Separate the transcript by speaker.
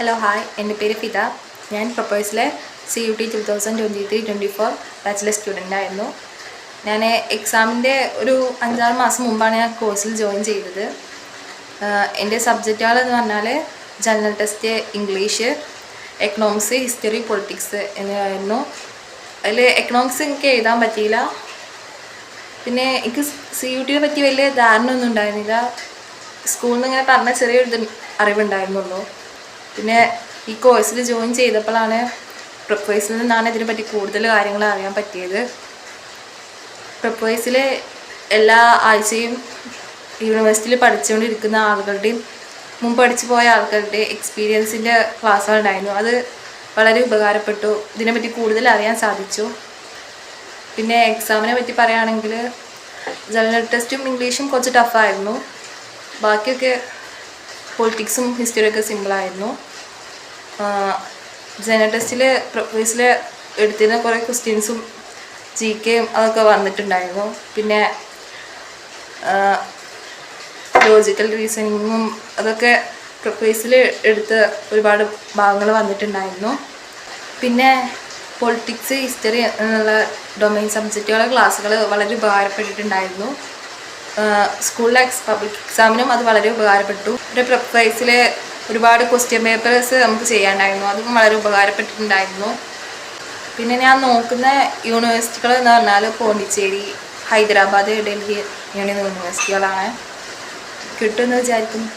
Speaker 1: Hello hi എന്റെ പേര് ഫിത ഞാൻ പ്രൊപ്പോസിലെ C U T two thousand twenty three twenty four bachelor student ആയിരുന്നു. ഞാൻ എക്സാമിന്റെ ഒരു അഞ്ചാറ് മാസം മുമ്പാണ് ഞാൻ കോഴ്സിൽ ജോയിൻ ചെയ്തത്. എന്റെ സബ്ജക്റ്റുകൾ എന്ന് പറഞ്ഞാൽ general test English economics history politics എന്നിവയായിരുന്നു. അതിൽ എക്കണോമിക്സ് എനിക്ക് എഴുതാൻ പറ്റിയില്ല. പിന്നെ എനിക്ക് സി യു ടിയെ പറ്റി വലിയ ധാരണ ഒന്നും ഉണ്ടായിരുന്നില്ല. സ്കൂളിൽ നിന്ന് ഇങ്ങനെ പറഞ്ഞ ചെറിയൊരു അറിവുണ്ടായിരുന്നുള്ളൂ. പിന്നെ ഈ കോഴ്സിൽ ജോയിൻ ചെയ്തപ്പോഴാണ് പ്രൊപ്പോയ്സിൽ നിന്നാണ് ഇതിനെപ്പറ്റി കൂടുതൽ കാര്യങ്ങൾ അറിയാൻ പറ്റിയത്. പ്രൊപ്പോയ്സിൽ എല്ലാ ആഴ്ചയും യൂണിവേഴ്സിറ്റിയിൽ പഠിച്ചുകൊണ്ടിരിക്കുന്ന ആളുകളുടെയും മുമ്പ് പഠിച്ചു പോയ ആൾക്കാരുടെ എക്സ്പീരിയൻസിന്റെ ക്ലാസ്സുകൾ ഉണ്ടായിരുന്നു അത് വളരെ ഉപകാരപ്പെട്ടു. ഇതിനെപ്പറ്റി കൂടുതൽ അറിയാൻ സാധിച്ചു. പിന്നെ എക്സാമിനെ പറ്റി പറയുകയാണെങ്കിൽ ജനറൽ ടെസ്റ്റും ഇംഗ്ലീഷും കുറച്ച് ടഫായിരുന്നു ബാക്കിയൊക്കെ പൊളിറ്റിക്സും ഹിസ്റ്ററിയൊക്കെ സിമ്പിളായിരുന്നു ജനറൽ ടെസ്റ്റിൽ പ്രൊഫൈസിൽ എടുത്തിരുന്ന കുറേ ക്വസ്റ്റ്യൻസും ജി കെയും അതൊക്കെ വന്നിട്ടുണ്ടായിരുന്നു. പിന്നെ ലോജിക്കൽ റീസണിങ്ങും അതൊക്കെ പ്രൊഫൈസിൽ എടുത്ത ഒരുപാട് ഭാഗങ്ങൾ വന്നിട്ടുണ്ടായിരുന്നു. പിന്നെ പൊളിറ്റിക്സ് ഹിസ്റ്ററി എന്നുള്ള ഡൊമൈൻ സബ്ജക്റ്റുകളെ ക്ലാസ്സുകൾ വളരെ ഉപകാരപ്പെട്ടിട്ടുണ്ടായിരുന്നു. സ്കൂളിലെ പബ്ലിക് എക്സാമിനും അത് വളരെ ഉപകാരപ്പെട്ടു. ഒരു പ്രൊഫൈസിൽ ഒരുപാട് ക്വസ്റ്റ്യൻ പേപ്പേഴ്സ് നമുക്ക് ചെയ്യാണ്ടായിരുന്നു അതും വളരെ ഉപകാരപ്പെട്ടിട്ടുണ്ടായിരുന്നു. പിന്നെ ഞാൻ നോക്കുന്ന യൂണിവേഴ്സിറ്റികൾ എന്ന് പറഞ്ഞാൽ പോണ്ടിച്ചേരി ഹൈദരാബാദ് ഡൽഹി യൂണിയൻ യൂണിവേഴ്സിറ്റികളാണ് കിട്ടുമെന്ന് വിചാരിക്കുന്നു.